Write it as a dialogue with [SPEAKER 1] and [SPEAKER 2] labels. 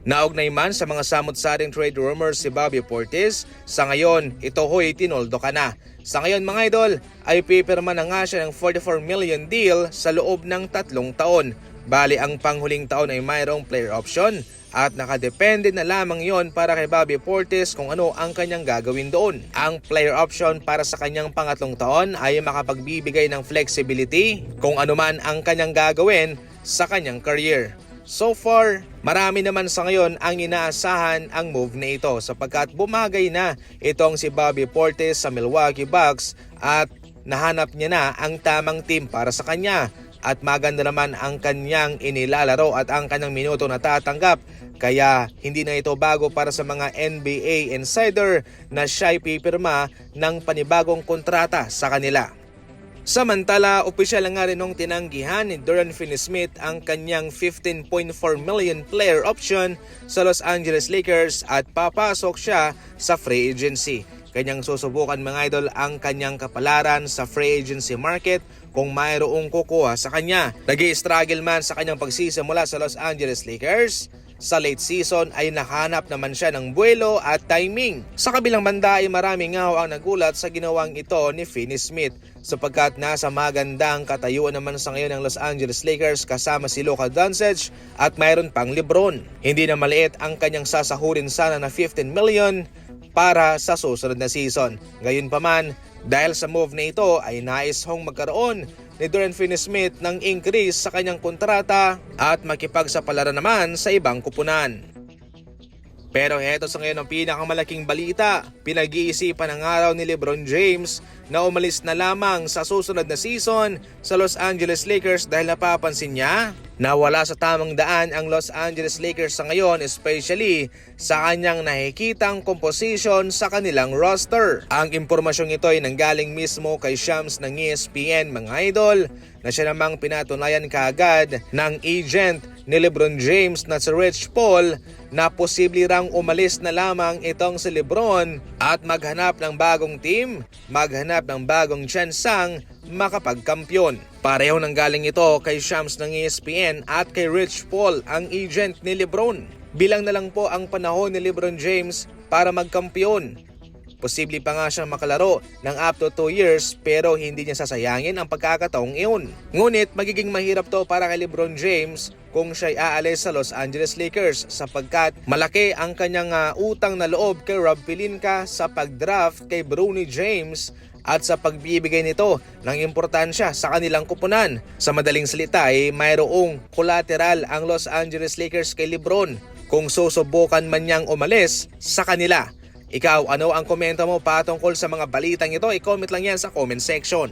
[SPEAKER 1] Naugnay man sa mga samot-saring trade rumors si Bobby Portis, sa ngayon ito ho'y tinoldo ka na. Sa ngayon mga idol ay pipirma na nga siya ng 44 million deal sa loob ng tatlong taon. Bali ang panghuling taon ay mayroong player option at nakadepende na lamang yon para kay Bobby Portis kung ano ang kanyang gagawin doon. Ang player option para sa kanyang pangatlong taon ay makapagbibigay ng flexibility kung ano man ang kanyang gagawin sa kanyang career. So far, marami naman sa ngayon ang inaasahan ang move na ito sapagkat bumagay na itong si Bobby Portis sa Milwaukee Bucks at nahanap niya na ang tamang team para sa kanya at maganda naman ang kanyang inilalaro at ang kanyang minuto na tatanggap kaya hindi na ito bago para sa mga NBA insider na siya'y pipirma ng panibagong kontrata sa kanila. Samantala, opisyal nga rin nung tinanggihan ni Dorian Finney-Smith ang kanyang 15.4 million player option sa Los Angeles Lakers at papasok siya sa free agency. Kanyang susubukan mga idol ang kanyang kapalaran sa free agency market kung mayroong kukuha sa kanya. nag struggle man sa kanyang pagsisimula sa Los Angeles Lakers, sa late season ay nakahanap naman siya ng buwelo at timing. Sa kabilang banda ay maraming ngaw ang nagulat sa ginawang ito ni Finney Smith sapagkat nasa magandang katayuan naman sa ngayon ng Los Angeles Lakers kasama si Luka Doncic at mayroon pang Lebron. Hindi na maliit ang kanyang sasahurin sana na 15 million para sa susunod na season. Gayon pa man, dahil sa move na ito ay nais hong magkaroon ni Dorian Finney-Smith ng increase sa kanyang kontrata at makipagsapalaran naman sa ibang kupunan. Pero heto sa ngayon ang pinakamalaking balita. Pinag-iisipan ng araw ni Lebron James na umalis na lamang sa susunod na season sa Los Angeles Lakers dahil napapansin niya na wala sa tamang daan ang Los Angeles Lakers sa ngayon especially sa kanyang nakikitang composition sa kanilang roster. Ang impormasyong ito ay nanggaling mismo kay Shams ng ESPN mga idol na siya namang pinatunayan kaagad ng agent ni Lebron James na si Rich Paul na posible rang umalis na lamang itong si Lebron at maghanap ng bagong team, maghanap ng bagong tsansang makapagkampyon. Pareho nang galing ito kay Shams ng ESPN at kay Rich Paul ang agent ni Lebron. Bilang na lang po ang panahon ni Lebron James para magkampiyon. Posible pa nga siyang makalaro ng up to 2 years pero hindi niya sasayangin ang pagkakataong iyon. Ngunit magiging mahirap to para kay Lebron James kung siya'y aalis sa Los Angeles Lakers sapagkat malaki ang kanyang ah, utang na loob kay Rob Pelinka sa pag-draft kay Bronny James at sa pagbibigay nito ng importansya sa kanilang kupunan. Sa madaling salita ay mayroong collateral ang Los Angeles Lakers kay Lebron kung susubukan man niyang umalis sa kanila. Ikaw, ano ang komento mo patungkol sa mga balitang ito? I-comment lang yan sa comment section.